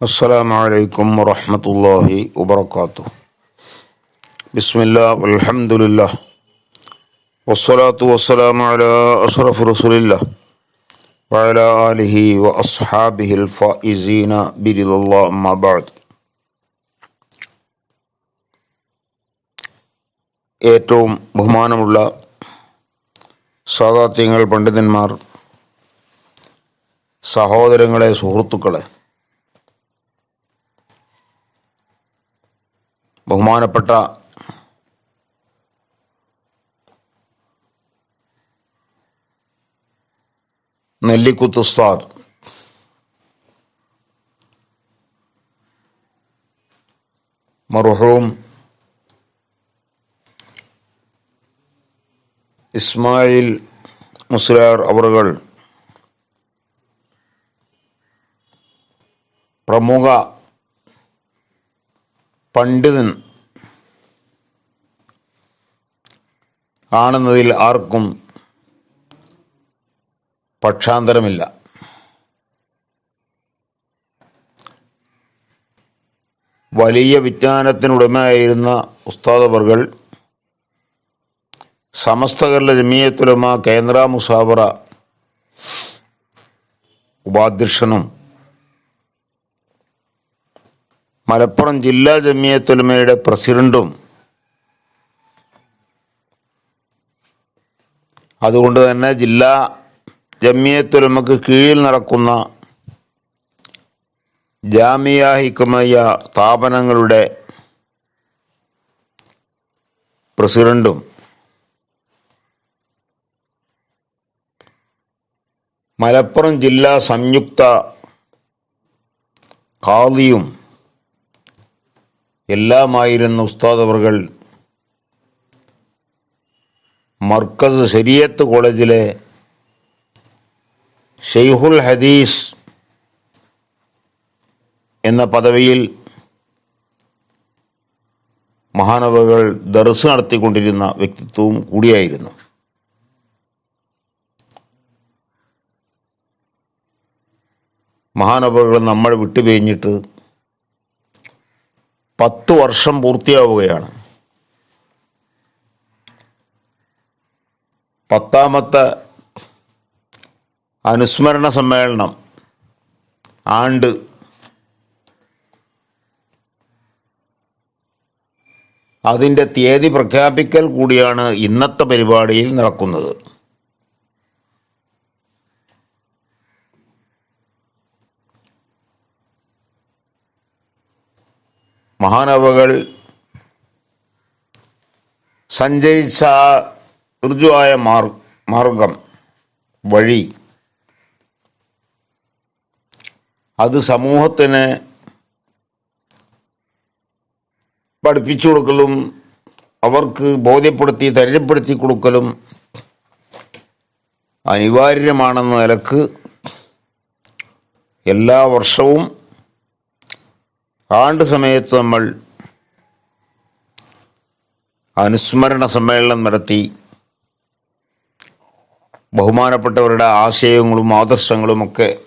السلام عليكم ورحمة الله وبركاته بسم الله والحمد لله والصلاة والسلام على أشرف رسول الله وعلى آله وأصحابه الفائزين برضا الله أما بعد ഏറ്റവും ബഹുമാനമുള്ള സാദാത്യങ്ങൾ പണ്ഡിതന്മാർ സഹോദരങ്ങളെ സുഹൃത്തുക്കളെ ബഹുമാനപ്പെട്ട നെല്ലിക്കുത്ത് ഉസ്താദ്. മർഹൂം ഇസ്മായിൽ മുസ്ലാർ അവറുകൾ പ്രമുഖ പണ്ഡിതൻ ആണെന്നതിൽ ആർക്കും പക്ഷാന്തരമില്ല. വലിയ വിജ്ഞാനത്തിനുടമയായിരുന്ന ഉസ്താദവർകൾ സമസ്ത കേരള ജമിയത്തുലമ കേന്ദ്ര മുസാബറ ഉപാധ്യക്ഷനും മലപ്പുറം ജില്ലാ ജമിയത്തുലമയുടെ പ്രസിഡന്റും അതുകൊണ്ട് തന്നെ ജില്ലാ ജമിയത്തുലമക്ക് കീഴിൽ നടക്കുന്ന ജാമിയ ഹിക്കുമയ്യ സ്ഥാപനങ്ങളുടെ പ്രസിഡന്റും മലപ്പുറം ജില്ലാ സംയുക്ത ഖാദിയും എല്ലാമായിരുന്നു ഉസ്താദ് അവർകൾ മർക്കസ് ശരിയത്ത് കോളേജിലെ ഷെയ്ഹുൽ ഹദീസ് എന്ന പദവിയിൽ മഹാനവകൾ ദർസ് നടത്തിക്കൊണ്ടിരുന്ന വ്യക്തിത്വവും കൂടിയായിരുന്നു. മഹാനവകൾ നമ്മൾ വിട്ടുപിരിഞ്ഞിട്ട് പത്ത് വർഷം പൂർത്തിയാവുകയാണ്. പത്താമത്തെ അനുസ്മരണ സമ്മേളനം ആണ്ട്. അതിന്റെ തീയതി പ്രഖ്യാപിക്കൽ കൂടിയാണ് ഇന്നത്തെ പരിപാടിയിൽ നടക്കുന്നത്. മഹാനവകൾ സഞ്ചരിച്ച ഋജുവായ മാർ മാർഗം വഴി അത് സമൂഹത്തിന് പഠിപ്പിച്ചു കൊടുക്കലും അവർക്ക് ബോധ്യപ്പെടുത്തി തരപ്പെടുത്തി കൊടുക്കലും അനിവാര്യമാണെന്ന നിലയ്ക്ക് എല്ലാ വർഷവും ആണ്ട് സമയത്ത് നമ്മൾ അനുസ്മരണ സമ്മേളനം നടത്തി ബഹുമാനപ്പെട്ടവരുടെ ആശയങ്ങളും ആദർശങ്ങളുമൊക്കെ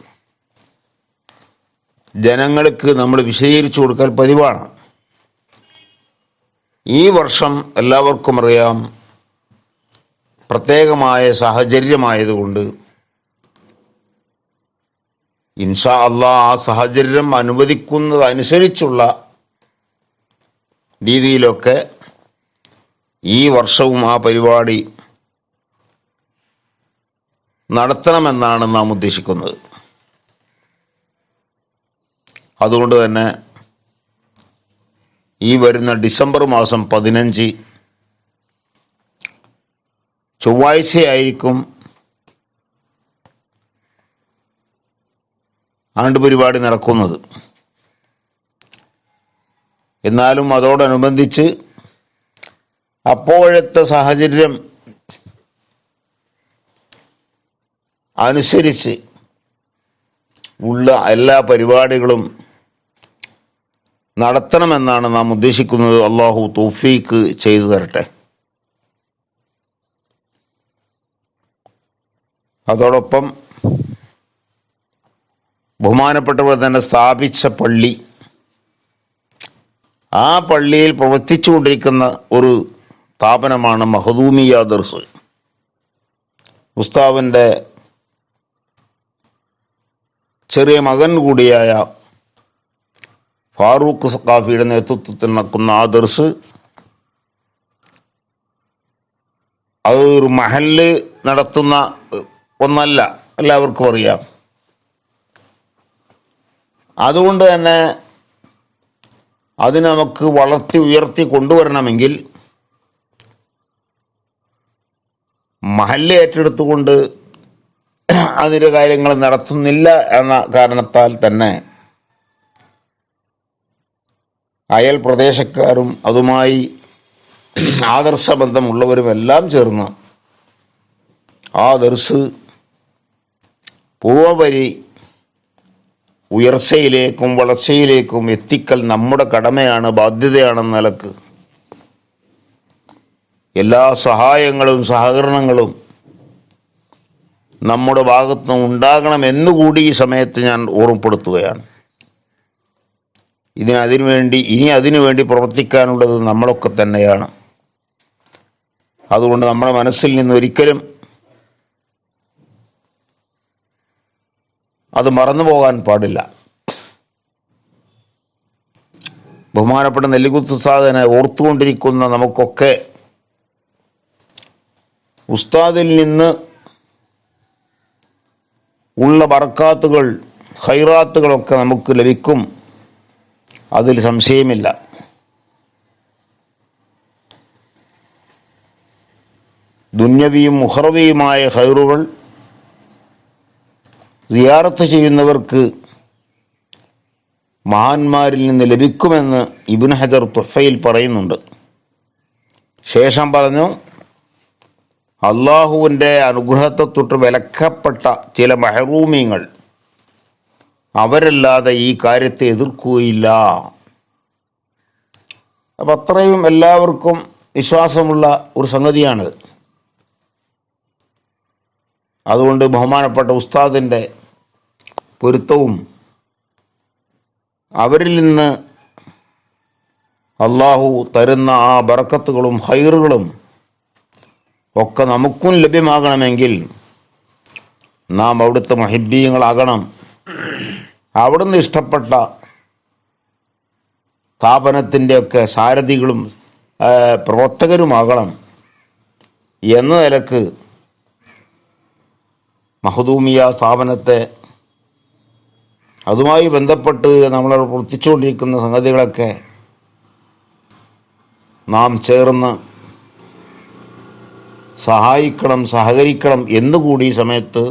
ജനങ്ങൾക്ക് നമ്മൾ വിശദീകരിച്ചു കൊടുക്കാൻ പതിവാണ്. ഈ വർഷം എല്ലാവർക്കും അറിയാം പ്രത്യേകമായ സാഹചര്യമായതുകൊണ്ട് ഇൻഷാ അള്ളാ ആ സാഹചര്യം അനുവദിക്കുന്നതനുസരിച്ചുള്ള രീതിയിലൊക്കെ ഈ വർഷവും ആ പരിപാടി നടത്തണമെന്നാണ് നാം ഉദ്ദേശിക്കുന്നത്. അതുകൊണ്ട് തന്നെ ഈ വരുന്ന ഡിസംബർ മാസം പതിനഞ്ച് ചൊവ്വാഴ്ചയായിരിക്കും ആണ്ട് പരിപാടി നടക്കുന്നത്. എന്നാലും അതോടനുബന്ധിച്ച് അപ്പോഴത്തെ സാഹചര്യം അനുസരിച്ച് ഉള്ള എല്ലാ പരിപാടികളും നടത്തണമെന്നാണ് നാം ഉദ്ദേശിക്കുന്നത്. അള്ളാഹു തൗഫീക്ക് ചെയ്തു തരട്ടെ. അതോടൊപ്പം ബഹുമാനപ്പെട്ടവർ തന്നെ സ്ഥാപിച്ച പള്ളി. ആ പള്ളിയിൽ പ്രവർത്തിച്ചുകൊണ്ടിരിക്കുന്ന ഒരു സ്ഥാപനമാണ് മഹദൂമിയ ദർസ്. ഉസ്താവിന്റെ ചെറിയ മകൻ കൂടിയായ ഫാറൂഖ് സക്കാഫിയുടെ നേതൃത്വത്തിൽ നടക്കുന്ന ആ ദർസ് അത് ഒരു മഹൽ നടത്തുന്ന ഒന്നല്ല എല്ലാവർക്കും അറിയാം. അതുകൊണ്ട് തന്നെ അത് നമുക്ക് വളർത്തി ഉയർത്തി കൊണ്ടുവരണമെങ്കിൽ മഹല്ല് ഏറ്റെടുത്തുകൊണ്ട് അതിന്റെ കാര്യങ്ങൾ നടത്തുന്നില്ല എന്ന കാരണത്താൽ തന്നെ അയൽ പ്രദേശക്കാരും അതുമായി ആദർശബന്ധമുള്ളവരുമെല്ലാം ചേർന്ന് ആ ദർസ് പൂവരി ഉയർച്ചയിലേക്കും വളർച്ചയിലേക്കും എത്തിക്കൽ നമ്മുടെ കടമയാണ് ബാധ്യതയാണെന്ന നിലയ്ക്ക്. എല്ലാ സഹായങ്ങളും സഹകരണങ്ങളും നമ്മുടെ ഭാഗത്തുനിന്ന് ഉണ്ടാകണമെന്നുകൂടി ഈ സമയത്ത് ഞാൻ ഓർമ്മപ്പെടുത്തുകയാണ്. ഇതിന് അതിനുവേണ്ടി ഇനി അതിനുവേണ്ടി പ്രവർത്തിക്കാനുള്ളത് നമ്മളൊക്കെ തന്നെയാണ്. അതുകൊണ്ട് നമ്മുടെ മനസ്സിൽ നിന്ന് ഒരിക്കലും അത് മറന്നു പോകാൻ പാടില്ല. ബഹുമാനപ്പെട്ട നെല്ലിക്കുത്ത് ഉസ്താദിനെ ഓർത്തുകൊണ്ടിരിക്കുന്ന നമുക്കൊക്കെ ഉസ്താദിൽ നിന്ന് ഉള്ള ബർക്കാത്തുകൾ ഹൈറാത്തുകളൊക്കെ നമുക്ക് ലഭിക്കും. അതിൽ സംശയമില്ല. ദുന്യവിയും മുഹറവിയുമായ ഹൈറുകൾ സിയാറത്ത് ചെയ്യുന്നവർക്ക് മഹാന്മാരിൽ നിന്ന് ലഭിക്കുമെന്ന് ഇബിൻ ഹജർ തുഫയിൽ പറയുന്നുണ്ട്. ശേഷം പറഞ്ഞു അള്ളാഹുവിന്റെ അനുഗ്രഹത്തെ തൊട്ട് വിലക്കപ്പെട്ട ചില മഹറൂമിങ്ങൾ അവരല്ലാതെ ഈ കാര്യത്തെ എതിർക്കുകയില്ല. അപ്പം അത്രയും എല്ലാവർക്കും വിശ്വാസമുള്ള ഒരു സംഗതിയാണിത് അതുകൊണ്ട് ബഹുമാനപ്പെട്ട ഉസ്താദിന്റെ പൊരുത്തവും അവരിൽ നിന്ന് അള്ളാഹു തരുന്ന ആ ബറക്കത്തുകളും ഹൈറുകളും ഒക്കെ നമുക്കും ലഭ്യമാകണമെങ്കിൽ നാം അവിടുത്തെ മഹിബീയങ്ങളാകണം. അവിടുന്ന് ഇഷ്ടപ്പെട്ട സ്ഥാപനത്തിന്റെയൊക്കെ സാരഥികളും പ്രവർത്തകരുമാകണം എന്ന നിലയ്ക്ക് മഹദൂമിയ സ്ഥാപനത്തെ അതുമായി ബന്ധപ്പെട്ട് നമ്മൾ പ്രവർത്തിച്ചുകൊണ്ടിരിക്കുന്ന സംഗതികളൊക്കെ നാം ചേർന്ന് സഹായിക്കണം സഹകരിക്കണം എന്നുകൂടി ഈ സമയത്ത്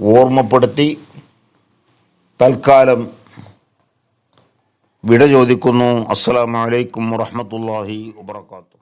ഓർമ്മപ്പെടുത്തി തൽക്കാലം വിട ചോദിക്കുന്നു. അസ്സലാമലൈക്കും വറഹമത്തല്ലാഹി വാത്തു